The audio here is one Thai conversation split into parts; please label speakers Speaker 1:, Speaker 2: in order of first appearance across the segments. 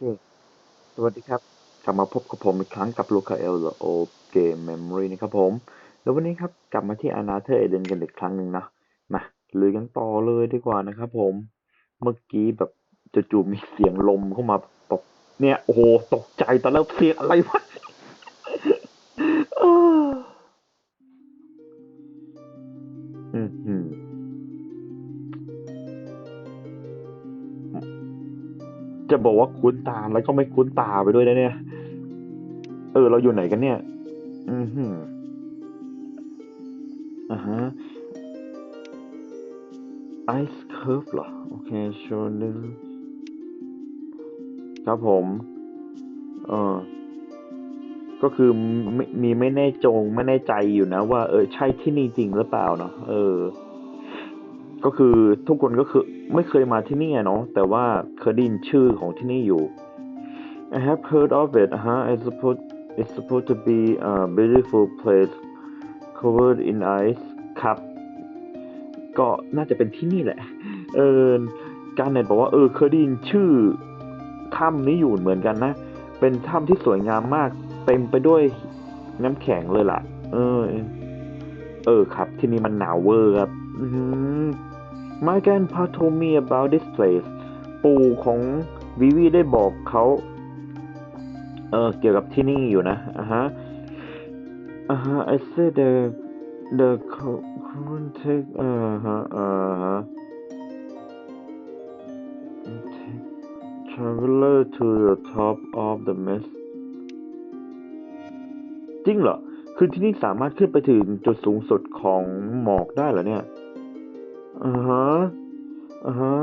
Speaker 1: คสวัสดีครับกลับมาพบกับผมอีกครั้งกับลูคาเอลโอเกมเมมโมรีนะครับผม แล้ววันนี้ครับกลับมาที่อนาเธอร์เอเดนกันอีกครั้งหนึ่งนะ มาลุยกันต่อเลยดีกว่านะครับผม เมื่อกี้แบบจู่ๆมีเสียงลมเข้ามาตกเนี่ย โอ้โห ตกใจตอนแรกเสียงอะไรวะ บอกว่าคุ้นตาแล้วก็ไม่คุ้นตาไปด้วยนะเนี่ย เออ เราอยู่ไหนกันเนี่ย อืมฮึอ่าฮะ Ice Curve เหรอ โอเคชว์หนึ่งครับผม เออก็คือมมีไม่แน่จงไม่แน่ใจอยู่นะว่า เออ ใช่ที่นี่จริงหรือเปล่าเนาะเออ ก็คือทุกคนก็คือไม่เคยมาที่นี่เนาะแต่ว่าเคยได้ยินชื่อของที่นี่อยู่ I have heard of it ฮะ I suppose it's supposed to be a beautiful place covered in ice ครับ ก็น่าจะเป็นที่นี่แหละ เออการเน็ตบอกว่าเออเคยได้ยินชื่อถ้ำนี้อยู่เหมือนกันนะ เป็นถ้ำที่สวยงามมาก เต็มไปด้วยน้ำแข็งเลยล่ะ เออ เออครับ ที่นี่มันหนาวเวอร์ครับ อื My grandpa told me about this place ปู่ของวิวีได้บอกเขาเออเกี่ยวกับที่นี่อยู่นะอ่าฮะอ่าฮะ I said the the co- current take อ่าฮะอ่าฮะ traveler to the top of the mist จริงเหรอ คือที่นี่สามารถขึ้นไปถึงจุดสูงสุดของหมอกได้เหรอเนี่ย อ่าฮะอ่าฮะ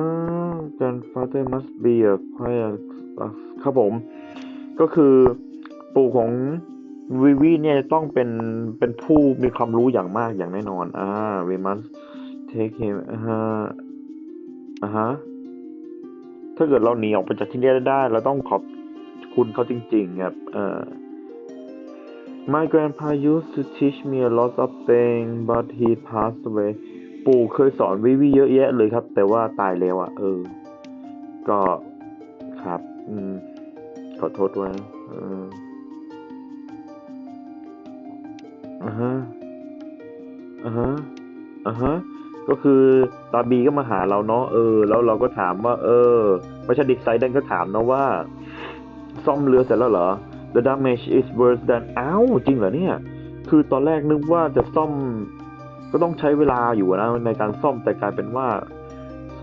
Speaker 1: grandfather must be a quiet ครับผม ก็คือปู่ของวิวีเนี่ยจะต้องเป็นเป็นผู้มีความรู้อย่างมากอย่างแน่นอน อ่า we must take him อ่าฮะอ่าฮะถ้าเกิดเราหนีออกไปจากที่นี่ได้ เราต้องขอบคุณเขาจริงๆครับเอ่อ My grandpa used to teach me a lot of things but he passed away ปู่เคยสอนวิวีเยอะแยะเลยครับ แต่ว่าตายแล้วอะ เออ ก็ครับ อืม ขอโทษด้วยนะเอออ่าฮะอ่าฮะอ่าฮะก็คือตาบีก็มาหาเราเนาะเออ แล้วเราก็ถามว่า เออไม่ใช่ดิกไซเดนก็ถามนะว่า ซ่อมเรือเสร็จแล้วเหรอ The damage is worse than อ้าวจริงเหรอเนี่ย คือตอนแรกนึกว่าจะซ่อม ก็ต้องใช้เวลาอยู่นะในการซ่อมแต่กลายเป็นว่า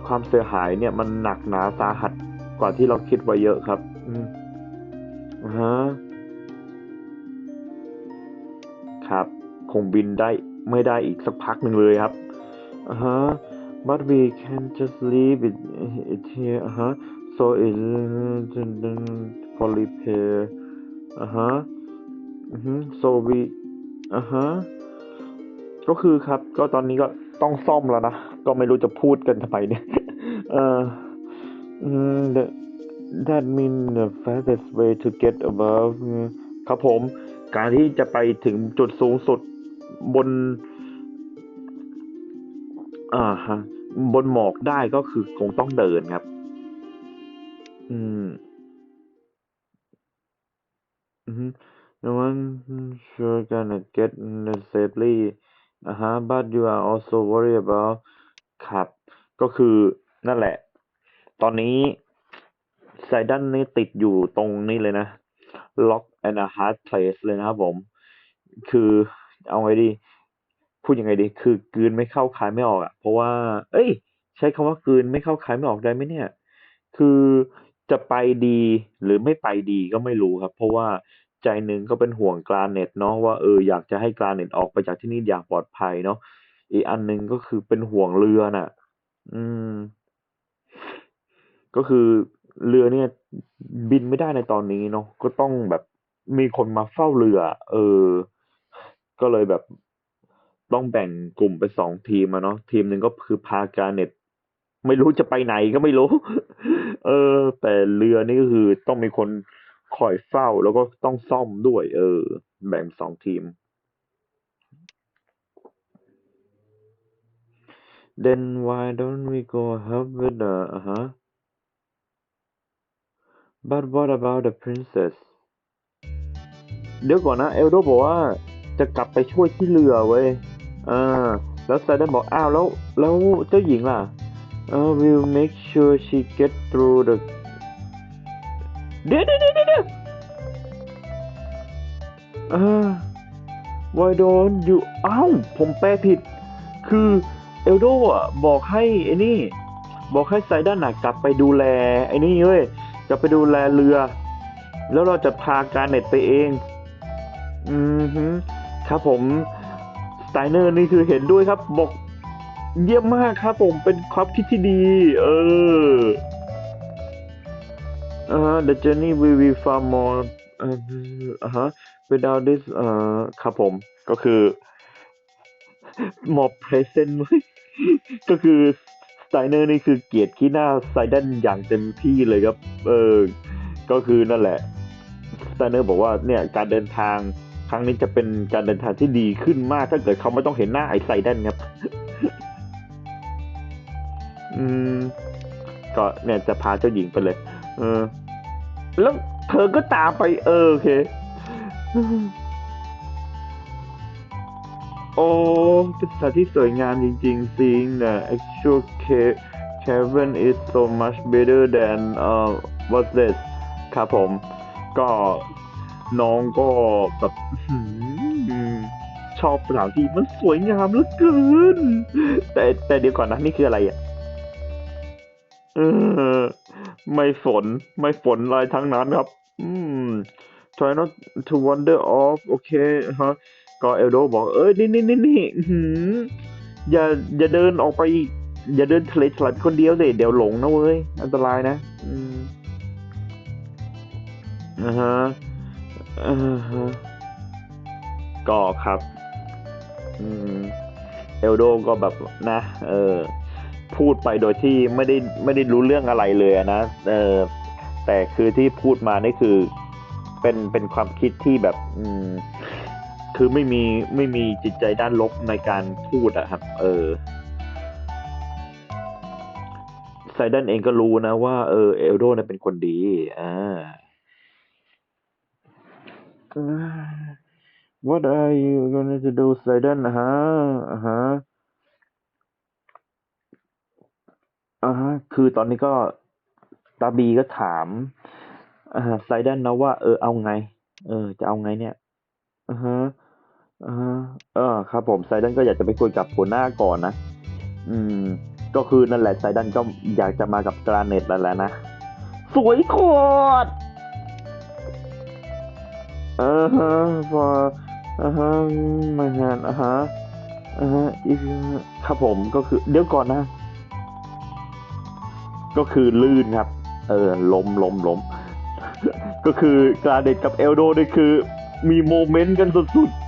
Speaker 1: ความเสียหายเนี่ยมันหนักหนาสาหัสกว่าที่เราคิดไว้เยอะครับ อืมอ่าฮะครับ คงบินได้ไม่ได้อีกสักพักหนึ่งเลยครับอ่าฮะ but we can just leave it it here อ่าฮะ so it for repair อ่าฮะ so we อ่าฮะ ก็คือครับ ก็ตอนนี้ก็ต้องซ่อมแล้วนะ ก็ไม่รู้จะพูดกันทำไมเนี่ย เอออืม the that mean the fastest way to get above ครับผม การที่จะไปถึงจุดสูงสุดบน อ่าฮะ บนหมอกได้ก็คือคงต้องเดินครับ อืม อือฮึ no one sure gonna get the safely อ่าฮะ but you are also worried about ครับ ก็คือนั่นแหละ ตอนนี้ไซดันนี่ติดอยู่ตรงนี้เลยนะ lock and a hard place เลยนะครับผม คือเอาไงดี พูดยังไงดี คือกืนไม่เข้าคายไม่ออกอะ เพราะว่า เอ้ย ใช้คำว่ากืนไม่เข้าคายไม่ออกได้ไหมเนี่ย คือจะไปดีหรือไม่ไปดีก็ไม่รู้ครับ เพราะว่า ใจหนึ่งก็เป็นห่วงกราเน็ตเนาะว่าเอออยากจะให้กราเน็ตออกไปจากที่นี่อย่างปลอดภัยเนาะอีกอันหนึ่งก็คือเป็นห่วงเรือน่ะ อืม ก็คือเรือเนี่ย บินไม่ได้ในตอนนี้เนาะก็ต้องแบบมีคนมาเฝ้าเรือ เออ ก็เลยแบบต้องแบ่งกลุ่มเป็นสองทีมอะเนาะทีมหนึ่งก็คือพากาเน็ตไม่รู้จะไปไหนก็ไม่รู้ เออ แต่เรือนี่ก็คือต้องมีคน คอยเฝ้าแล้วก็ต้องซ่อมด้วย เออ แบ่งสองทีม then why don't we go help with the อ่าฮะ but what about the princess เดี๋ยวก่อนนะ เอลโดบอกว่าจะกลับไปช่วยที่เรือเว้ยอ่าแล้วไซเดนบอกอ้าวแล้วแล้วเจ้าหญิงล่ะเออ we'll make sure she get through the เดี๋ยวเดี๋ยวเดี๋ยว เดี๋ยวอ่า why don't you อ้าวผมแปลผิด คือเอลโดอะบอกให้ไอ้นี่ บอกให้ไซดันหน่ะกลับไปดูแลไอ้นี่เว้ยกลับไปดูแลเรือ แล้วเราจะพาการเน็ตไปเอง อืมฮึครับผมสไตเนอร์นี่คือเห็นด้วยครับ บอกเยี่ยมมากครับผมเป็นความคิดที่ดี เอออ่า the journey will be far more อ่าอ่าฮะ without this เอ่อครับผมก็คือ more present ก็คือสไตเนอร์นี่คือเกลียดขี้หน้าไซดันอย่างเต็มที่เลยครับ เออ ก็คือนั่นแหละสไตเนอร์บอกว่าเนี่ยการเดินทางครั้งนี้จะเป็นการเดินทางที่ดีขึ้นมาก ถ้าเกิดเขาไม่ต้องเห็นหน้าไอ้ไซดันครับ อืม ก็เนี่ยจะพาเจ้าหญิงไปเลย เออ แล้วเธอก็ตามไป เออโอเค โอ้เป็นสถานที่สวยงามจริงๆ seeing the actual ca- cavern is so much better than uh what's this ครับผม ก็น้องก็แบบชอบสถานที่มันสวยงามเหลือเกิน แต่แต่เดี๋ยวก่อนนะ นี่คืออะไรอะ เออ ไม่ฝน ไม่ฝนอะไรทั้งนั้นครับ อืม try not to wander off โอเคฮะก็เอลโดบอกเอ้ยนี่นี่นี่นี่อื้อหืออย่าอย่าเดินออกไป อย่าเดินทะเลฉลับคนเดียวสิเดี๋ยวหลงนะเว้ย อันตรายนะอืมอ่าฮะอ่าฮะก็ครับ อืมเอลโดก็แบบนะ เออพูดไปโดยที่ไม่ได้ไม่ได้รู้เรื่องอะไรเลยนะ เออแต่คือที่พูดมานี่คือ เป็นเป็นความคิดที่แบบ อืม คือไม่มีไม่มีจิตใจด้านลบในการพูดอะครับ เออไซดันเองก็รู้นะว่าเออเอลโดเนี่ยเป็นคนดี อ่า What are you going to do ไซดันนะฮะอ่าฮะอ่าฮะคือตอนนี้ก็ตาบีก็ถาม อ่า ไซดันนะว่า เออ เอาไง เออ จะเอาไงเนี่ยอ่าฮะอ่าฮะเออ ครับผม ไซดันก็อยากจะไปคุยกับหัวหน้าก่อนนะ อืม ก็คือนั่นแหละ ไซดันก็อยากจะมากับกราเน็ตแล้วแหละนะ สวยโคตรอ่าฮะพออ่าฮะมาฮะอ่าฮะอ่าฮะอีกครับผมก็คือ เดี๋ยวก่อนนะ ก็คือลื่นครับ เออล้มล้มล้ม ก็คือกราเด็ดกับเอลโดนี่คือ มีโมเมนต์กันสุดๆ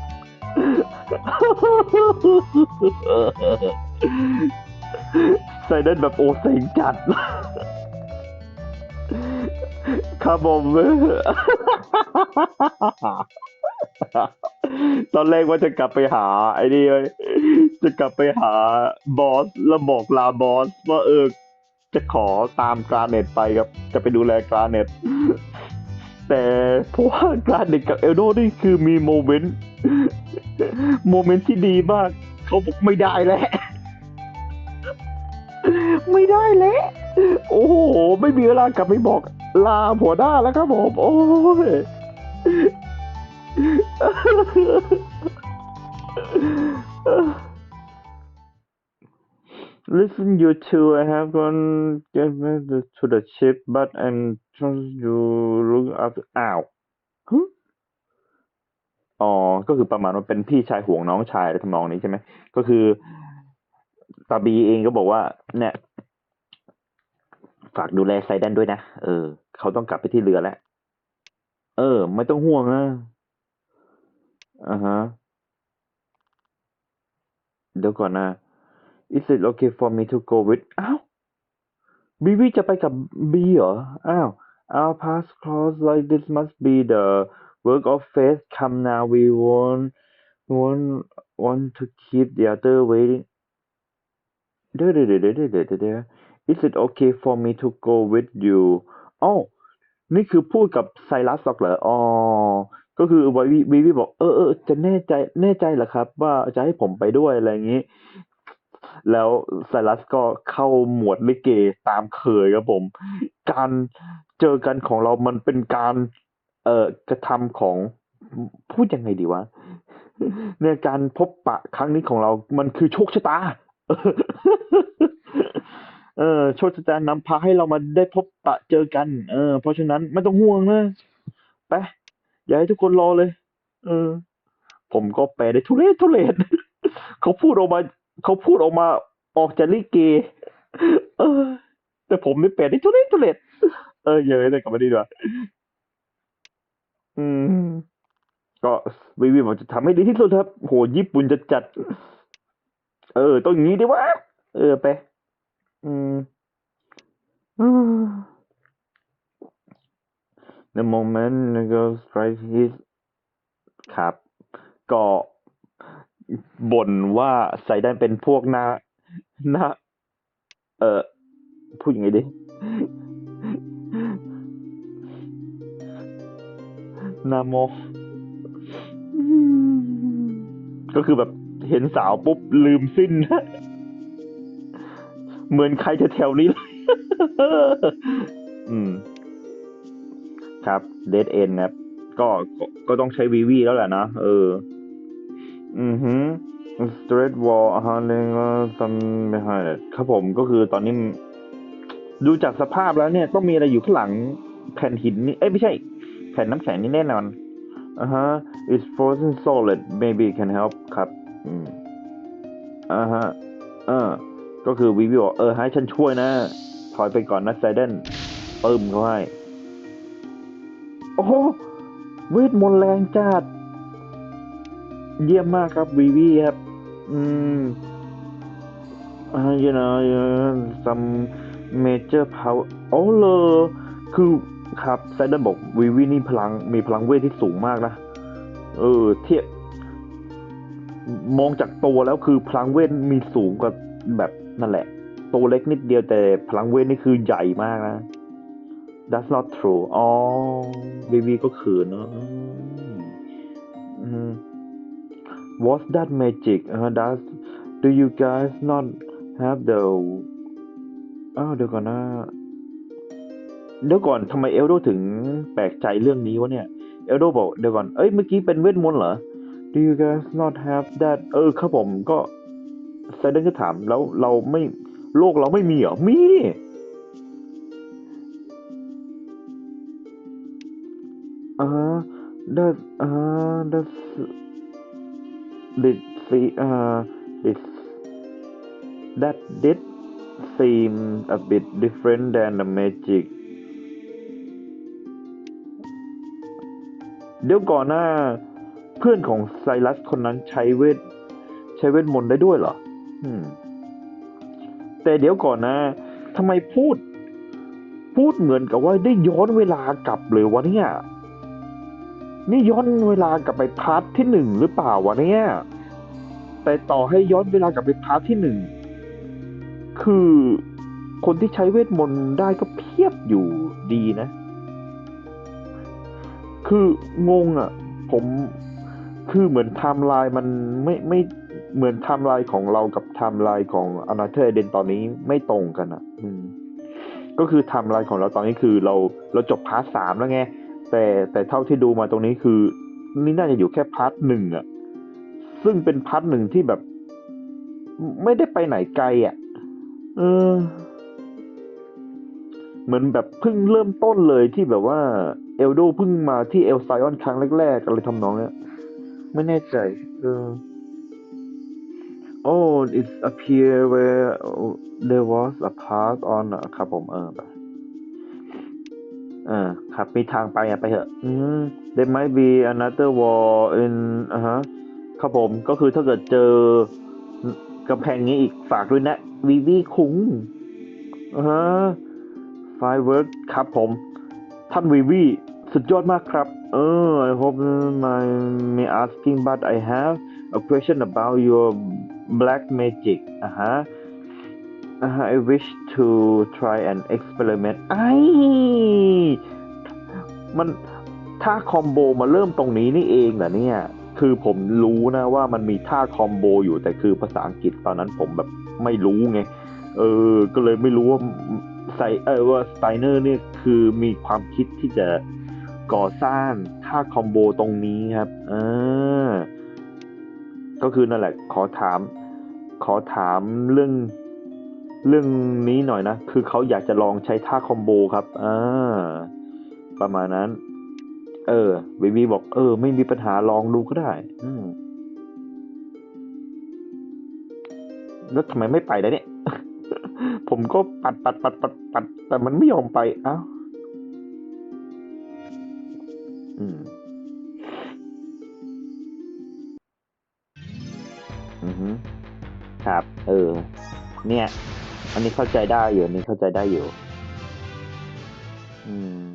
Speaker 1: ใส่ได้แบบโอเซ็งจัด ครับผมตอนแรกว่าจะกลับไปหา ไอ้นี่เว้ยจะกลับไปหาบอส แล้วบอกลาบอส ว่าเออจะขอตามกราเน็ตไปครับ จะไปดูแลกราเน็ต แต่เพราะว่ากราเน็ตกับเอลโดนี่คือมีโมเมนต์โมเมนต์ที่ดีมากเขาบอกไม่ได้แล้วไม่ได้แล้วโอ้โห ไม่มีเวลากลับไปบอก ลาผัวหน้าแล้วครับผมโอ้ย Listen, you two, I have gone get back the, to the ship, but and trust you look after อ้าวหึอ๋อ ก็คือประมาณว่าเป็นพี่ชายห่วงน้องชายอะไรทำนองนี้ใช่ไหม ก็คือตาบีเองก็บอกว่า เนี่ย ฝากดูแลไซดันด้วยนะ เออ เขาต้องกลับไปที่เรือแล้ว เออ ไม่ต้องห่วงนะอ่าฮะ เดี๋ยวก่อนนะ Is it okay for me to go with อ้าวบีบีจะไปกับบีเหรอ อ้าว Our past clause like this must be the work of faith come now we won't won't want to keep the other waiting เดี๋ยวเดี๋ยวเดี๋ยวเดี๋ยวเดี๋ยวเดี๋ยว Is it okay for me to go with you อ้าวนี่คือพูดกับไซรัสหรอกเหรอ อ๋อ ก็คือวีวีวีวีบอก เออเออจะแน่ใจ แน่ใจเหรอครับ ว่าจะให้ผมไปด้วยอะไรอย่างนี้ แล้วไซรัสก็เข้าหมวดลิเกตามเคยครับผม การเจอกันของเรามันเป็นการเอ่อกระทำของพูดยังไงดีวะในการพบปะครั้งนี้ของเรา มันคือโชคชะตา เออ โชคชะตานำพาให้เรามาได้พบปะเจอกัน เออ เพราะฉะนั้นไม่ต้องห่วงนะไปอย่าให้ทุกคนรอเลย เออ ผมก็แปลได้ทุเรศทุเรศเขาพูดออกมา เขาพูดออกมาออกจากลิเกเออ แต่ผมนี่แปลได้ทุเรศทุเรศเออเยอะเลยกลับมาดีกว่าอืม ก็วิวีบอกจะทำให้ดีที่สุดครับ โหญี่ปุ่นจะจัด เออต้องอย่างนี้ดิวะเออไปอืมอืม The moment the girl strikes his ครับ ก็ บ่นว่าไซดันเป็นพวกหน้าหน้า เออพูดยังไงดินาโม ก็คือแบบเห็นสาวปุ๊บลืมสิ้น เหมือนใครจะแถวนี้เลย อืม ครับ เดดเอ็นครับ ก็ ก็ต้องใช้วีวีแล้วแหละนะ เออ อือฮึ straight wall hunting some behind it ครับผมก็คือตอนนี้ ดูจากสภาพแล้วเนี่ย ต้องมีอะไรอยู่ข้างหลังแผ่นหินนี่ เอ้ย ไม่ใช่ แผ่นน้ำแข็งนี่แน่นอนอ่าฮะ it's frozen solid maybe it can help ครับอืมอ่าฮะเออก็คือวีวีบอกเออ ให้ฉันช่วยนะ ถอยไปก่อนนะไซเดนปึ้มเขาให้ โอ้โหเวทมนต์แรงจัด เยี่ยมมากครับวีวีครับอืมอ่า you know you know, some major power โอ้เลยคือครับไซเดนบอกวีวีนี่พลังมีพลังเวทที่สูงมากนะ เออ เทียบมองจากตัวแล้วคือพลังเวทมีสูงกว่าแบบนั่นแหละ ตัวเล็กนิดเดียวแต่พลังเวทนี่คือใหญ่มากนะ That's not true อ๋อวีวีก็ขืนเนอะอืม What's that magic อ่า Does do you guys not have the อ้าวเดี๋ยวก่อนนะเดี๋ยวก่อนทำไมเอลโดถึงแปลกใจเรื่องนี้วะเนี่ยเอลโดบอกเดี๋ยวก่อนเอ้ยเมื่อกี้เป็นเวทมนต์เหรอ Do you guys not have that เออครับผมก็ไซเดนก็ถามแล้วเราไม่โลกเราไม่มีเหรอ มี อ่า that อ่า that's did see อ่า did that did seem a bit different than the magic เดี๋ยวก่อนหน้าเพื่อนของไซรัสคนนั้นใช้เวท ใช้เวทมนต์ได้ด้วยเหรออืม แต่เดี๋ยวก่อนนะทำไมพูด พูดเหมือนกับว่าได้ย้อนเวลากลับเลยวะเนี่ย นี่ย้อนเวลากลับไปพาร์ทที่หนึ่งหรือเปล่าวะเนี่ย แต่ต่อให้ย้อนเวลากลับไปพาร์ทที่หนึ่งคือคนที่ใช้เวทมนต์ได้ก็เพียบอยู่ดีนะ คืองงอะ ผมคือเหมือนไทม์ไลน์มันไม่ไม่เหมือนไทม์ไลน์ของเรากับไทม์ไลน์ของอนาเธอร์เดนตอนนี้ไม่ตรงกันอะ อืม ก็คือไทม์ไลน์ของเราตอนนี้คือเราเราจบพาร์ทสามแล้วไง แต่แต่เท่าที่ดูมาตรงนี้คือ นี่น่าจะอยู่แค่พาร์ทหนึ่งอะซึ่งเป็นพาร์ทหนึ่งที่แบบ ไม่ได้ไปไหนไกลอะเออเหมือนแบบเพิ่งเริ่มต้นเลยที่แบบว่า เอลโดเพิ่งมาที่เอลไซออนครั้งแรกๆอะไรทำนองเนี้ยไม่แน่ใจ เออ Oh it's appear where there was a path on ครับผมเออไป เออครับมีทางไปอะไปเถอะอืม there might be another wall in อ่าฮะครับผมก็คือถ้าเกิดเจอกำแพงนี้อีกฝากด้วยนะวีวีคุงอ่าฮะ firework ครับผม ท่านวีวีสุดยอดมากครับ เออ I hope my me asking but I have a question about your black magic อ่าฮะ อ่าฮะ I wish to try an experiment ไอ้มันท่าคอมโบมาเริ่มตรงนี้นี่เองเหรอเนี่ย คือผมรู้นะว่ามันมีท่าคอมโบอยู่แต่คือภาษาอังกฤษตอนนั้นผมแบบไม่รู้ไง เออ ก็เลยไม่รู้ว่าไซเออว่าสไตเนอร์เนี่ยคือมีความคิดที่จะก่อสร้างท่าคอมโบตรงนี้ครับ เออ ก็คือนั่นแหละ ขอถาม ขอถามเรื่อง เรื่องนี้หน่อยนะ คือเขาอยากจะลองใช้ท่าคอมโบครับอ่าประมาณนั้น เออวีวีบอก เออ ไม่มีปัญหาลองดูก็ได้ อืมแล้วทำไมไม่ไปแล้เนี่ย ผมก็ปัดปัดปัดปัดปัด แต่มันไม่ยอมไปเอ้าอืมอือฮึครับ เออ เนี่ย อันนี้เข้าใจได้อยู่อันนี้เข้าใจได้อยู่ อืม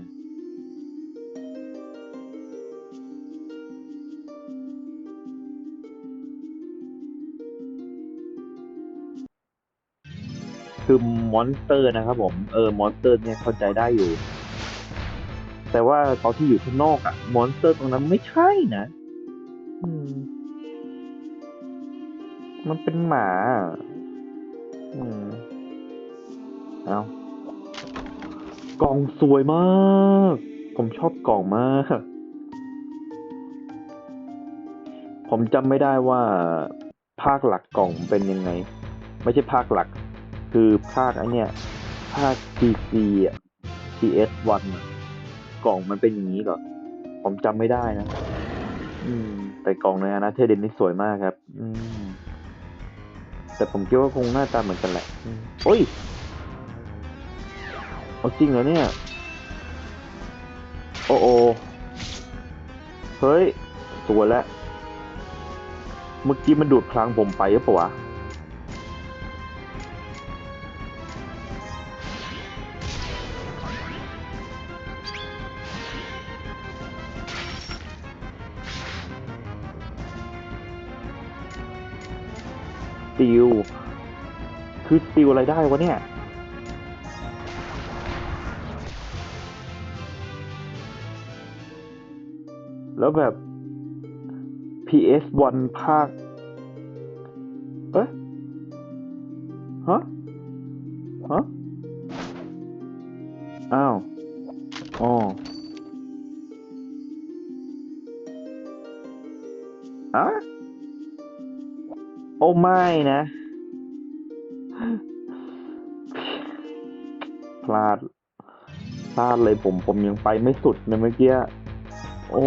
Speaker 1: คือมอนสเตอร์นะครับผม เออ มอนสเตอร์เนี่ยเข้าใจได้อยู่ แต่ว่าตอนที่อยู่ข้างนอกอะมอนสเตอร์ตรงนั้นไม่ใช่นะอืมมันเป็นหมา อืม เอากล่องสวยมาก ผมชอบกล่องมาก ผมจำไม่ได้ว่าภาคหลักกล่องเป็นยังไง ไม่ใช่ภาคหลัก คือภาคไอเนี้ยภาค PC อะ PS1 กล่องมันเป็นอย่างนี้เหรอ ผมจำไม่ได้นะ อืม แต่กล่องในอนาเทเดนนี่สวยมากครับ อืม แต่ผมคิดว่าคงหน้าตาเหมือนกันแหละโอ้ย เอาจริงเหรอเนี่ย โอ้โอเฮ้ยสวยแล้ว เมื่อกี้มันดูดพลังผมไปหรือเปล่าวะสติลคือสติลอะไรได้วะเนี่ย แล้วแบบ PS1 ภาค เอ๊ะฮะ ฮะ อ้าว อ๋อ อะโอ้ไม่นะ พลาด พลาดเลยผม ผมยังไปไม่สุดนเมื่อกี้ โอ้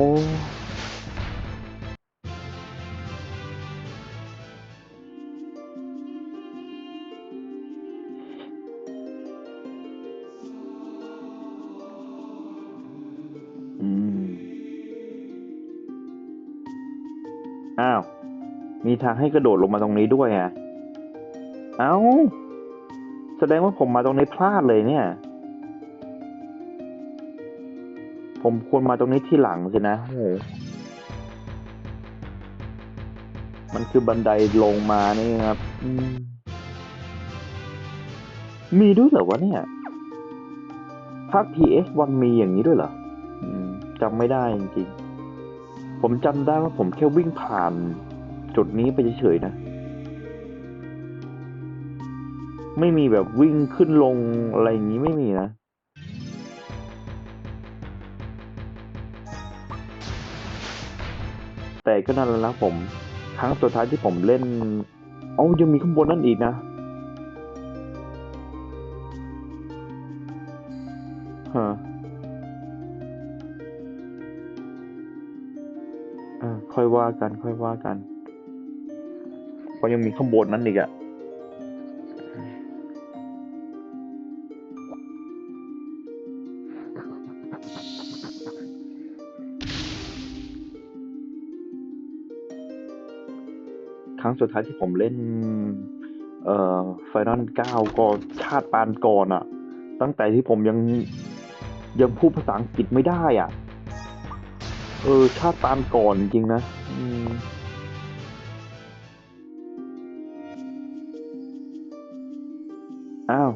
Speaker 1: อืมอ้าว มีทางให้กระโดดลงมาตรงนี้ด้วยอะ เอ้า แสดงว่าผมมาตรงนี้พลาดเลยเนี่ย ผมควรมาตรงนี้ที่หลังสินะโอ้โหมันคือบันไดลงมานี่ครับ มีด้วยเหรอวะเนี่ยภาค PS1 มีอย่างนี้ด้วยเหรอจำไม่ได้จริงๆ ผมจำได้ว่าผมแค่วิ่งผ่าน จุดนี้ไปเฉยๆนะ ไม่มีแบบวิ่งขึ้นลงอะไรอย่างนี้ไม่มีนะ แต่ก็นั่นแหละนะผม ครั้งสุดท้ายที่ผมเล่น เอ้ายังมีข้างบนนั่นอีกนะฮะอ่าค่อยว่ากัน ค่อยว่ากันเพราะยังมีข้างบนนั้นอีกอะ รั้งสุดท้ายที่ผมเล่น เอ่อไฟนอลเก้าก็ชาติปานก่อนอะตั้งแต่ที่ผมยังยังพูดภาษาอังกฤษไม่ได้อะ เออ ชาติปานก่อนจริงๆนะอืมอ้าว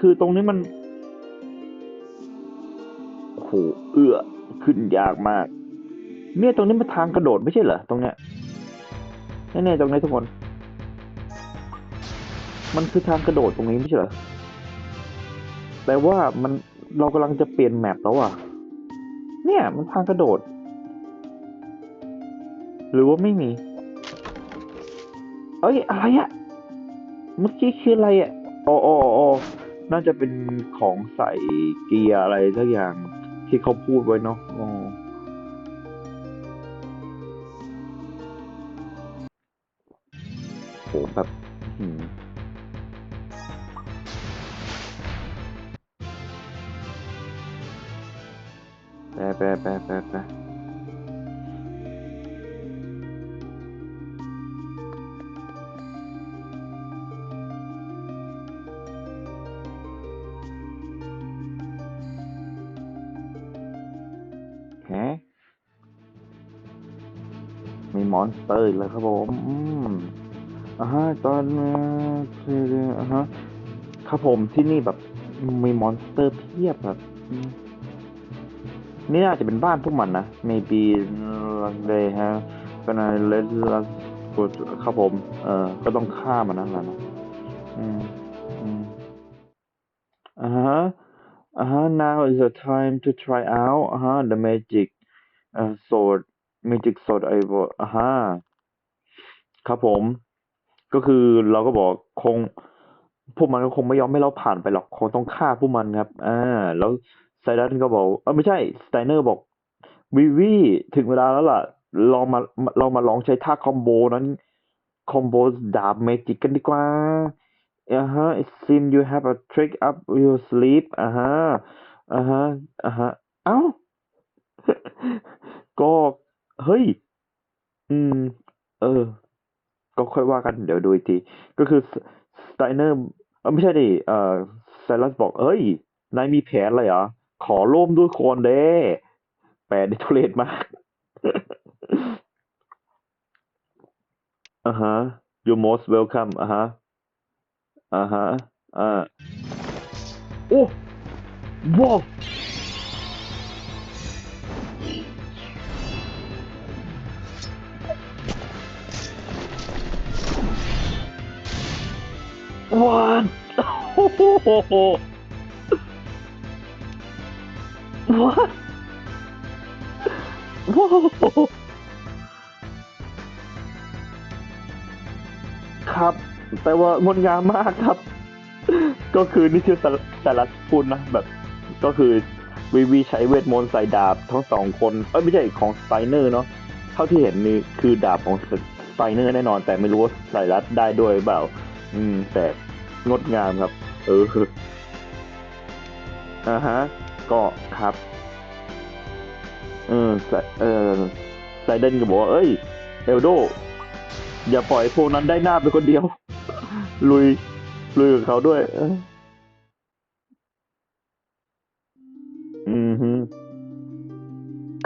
Speaker 1: คือตรงนี้มันโอ้โหเอื้อขึ้นยากมาก เนี่ยตรงนี้มันทางกระโดดไม่ใช่เหรอตรงเนี้ยแน่ๆตรงนี้ทุกคน มันคือทางกระโดดตรงนี้ไม่ใช่เหรอแต่ว่ามันเรากำลังจะเปลี่ยนแมปแล้วอะ เนี่ยมันทางกระโดด หรือว่าไม่มี เอ้ยอะไรอะเมื่อกี้คืออะไรอะอ๋ออ๋ออ๋อ น่าจะเป็นของใส่เกียร์อะไรสักอย่างที่เขาพูดไว้เนาะโหแบบแปะแปะแปะแปะ อนสเตอร์อีกแล้วครับผมอืมอ่าฮะตอนคืออ่าฮะครับผมที่นี่แบบมีมอนสเตอร์เพียบแบบนี่น่าจะเป็นบ้านพวกมันนะ maybe they have ก็น่า let us go ครับผม เอ่อ ก็ต้องฆ่ามันนั่นแหละนะอืมอืมอ่าฮะอ่าฮะ now is the time to try out อ่าฮะ the magic sword เอ่อ sword magic sword I will อ่าฮะครับผม ก็คือเราก็บอกคง พวกมันก็คงไม่ยอมให้เราผ่านไปหรอก คงต้องฆ่าพวกมันครับอ่าแล้วไซดัสก็บอกเออไม่ใช่สไตเนอร์บอกวิวีถึงเวลาแล้วล่ะลองมาเรามาลองใช้ท่าคอมโบนั้นคอมโบดาบเมจิกกันดีกว่าอ่าฮะ it seems you have a trick up your sleeve อ่าฮะอ่าฮะอ่าฮะเอ้าก็ เฮ้ย อืม เออ ก็ค่อยว่ากัน เดี๋ยวดูอีกที ก็คือสไตเนอร์เออไม่ใช่ดิ เอ่อไซรัสบอก เอ้ย นายมีแผนอะไรเหรอ ขอร่วมด้วยคนเด้แปลได้ทุเรศมาก อ่าฮะ you most welcome อ่าฮะ อ่าฮะ อ่า โอ้ว้าว วานโอ้โหว้าว้าวครับ แต่ว่างดงามมากครับ ก็คือนี่คือสารสารัสพูดนะแบบ ก็คือวีวีใช้เวทมนต์ใส่ดาบทั้งสองคนเอ้ยไม่ใช่ของสไตเนอร์เนาะเท่าที่เห็นนี่คือดาบของสไตเนอร์แน่นอน แต่ไม่รู้ว่าใส่รัดได้ด้วยเปล่า อืมแต่ งดงามครับ เอออ่าฮะก็ครับ เออไซเออไซเดนก็บอกว่า เอ้ย เอลโด อย่าปล่อยพวกนั้นได้หน้าไปคนเดียว ลุย ลุยกับเขาด้วยอออืมฮึ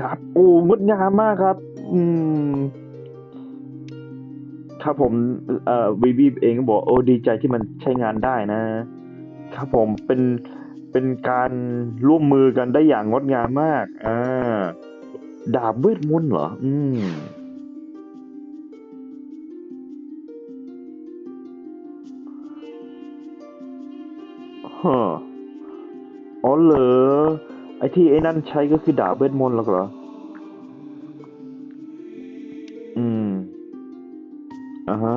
Speaker 1: ครับ โอ้งดงามมากครับ อืม ครับผมเอ่อวีวีเองก็บอกโอ้ดีใจที่มันใช้งานได้นะ ครับผมเป็นเป็นการร่วมมือกันได้อย่างงดงามมากอ่าดาบเวทมนต์เหรอ อืมฮะอ๋อเหรอไอที่ไอ้นั่นใช้ก็คือดาบเวทมนต์หรอกเหรอ ฮะ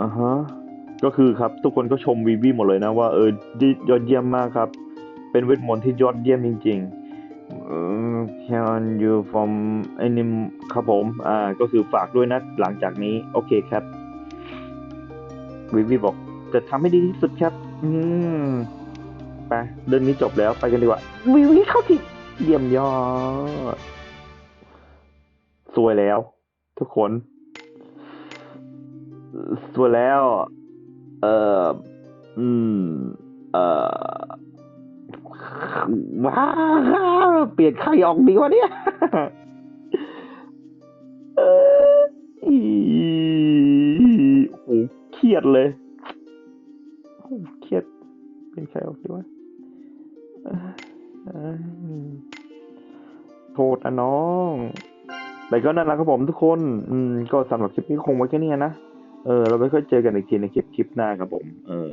Speaker 1: อ่าฮะก็คือครับ ทุกคนก็ชมวีวีหมดเลยนะว่าเออยอดเยี่ยมมากครับ เป็นเวทมนต์ที่ยอดเยี่ยมจริงๆเออ can you from any ครับผมอ่าก็คือฝากด้วยนะหลังจากนี้ โอเคครับวีวีบอกจะทำให้ดีที่สุดครับ อืมไปเรื่องนี้จบแล้วไปกันดีกว่าวีวีเข้าที่เยี่ยมยอด สวยแล้ว ทุกคน สวยแล้ว เอ่ออืม เอ่อว้าวเปลี่ยนใครออกดีวะเนี่ยเอออีโอ้เครียดเลยโอ้เครียด เป็นใครออกสิวะโทษนะน้อง แต่ก็นั่นแหละครับผมทุกคน อืม ก็สำหรับคลิปนี้คงไว้แค่นี้นะ เออ เราไม่ค่อยเจอกันอีกทีในคลิปคลิปหน้าครับผม เออ